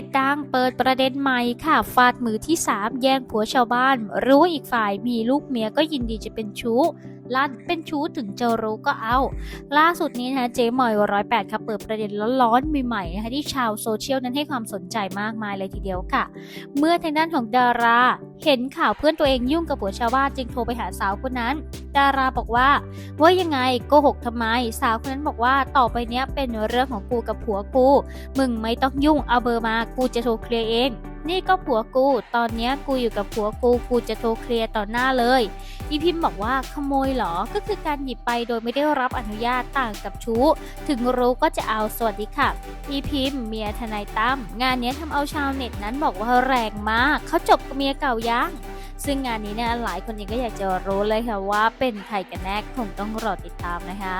จดังเปิดประเด็นใหม่ค่ะ ฟาดมือที่ 3 แย่งผัวชาวบ้าน รู้ว่าอีกฝ่ายมีลูกเมียก็ยินดีจะเป็นชู้ลั่นเป็นชู้ถึงจะรู้ก็เอา ล่าสุดนี้นะคะเจมอยร้อยแปดค่ะเปิดประเด็นร้อนๆใหม่ๆนะคะที่ชาวโซเชียลนั้นให้ความสนใจมากมายเลยทีเดียวค่ะ เมื่อทางด้านของดารา เห็นข่าวเพื่อนตัวเองยุ่งกับผัวชาวบ้านจึงโทรไปหาสาวคนนั้น ดาราบอกว่า ว่ายังไงโกหกทำไม สาวคนนั้นบอกว่าต่อไปเนี้ยเป็นเรื่องของกูกับผัวกู มึงไม่ต้องยุ่งเอาเบอร์มากูจะโทรเคลียร์เอง นี่ก็ผัวกู ตอนเนี้ยกูอยู่กับผัวกู กูจะโทรเคลียร์ต่อหน้าเลย อีพิมพ์บอกว่าขโมยเหรอ ก็คือการหยิบไปโดยไม่ได้รับอนุญาตต่างกับชู้ ถึงรู้ก็จะเอาสวัสดีค่ะ อีพิมพ์เมียทนายตั้ม งานนี้ยทำเอาชาวเน็ตนั้นบอกว่าแรงมาก เขาจบกับเมียเก่ายังซึ่งงานนี้เนี่ยหลายคนเองก็อยากจะรู้เลยค่ะว่าเป็นใครกันแน่คงต้องรอติดตามนะคะ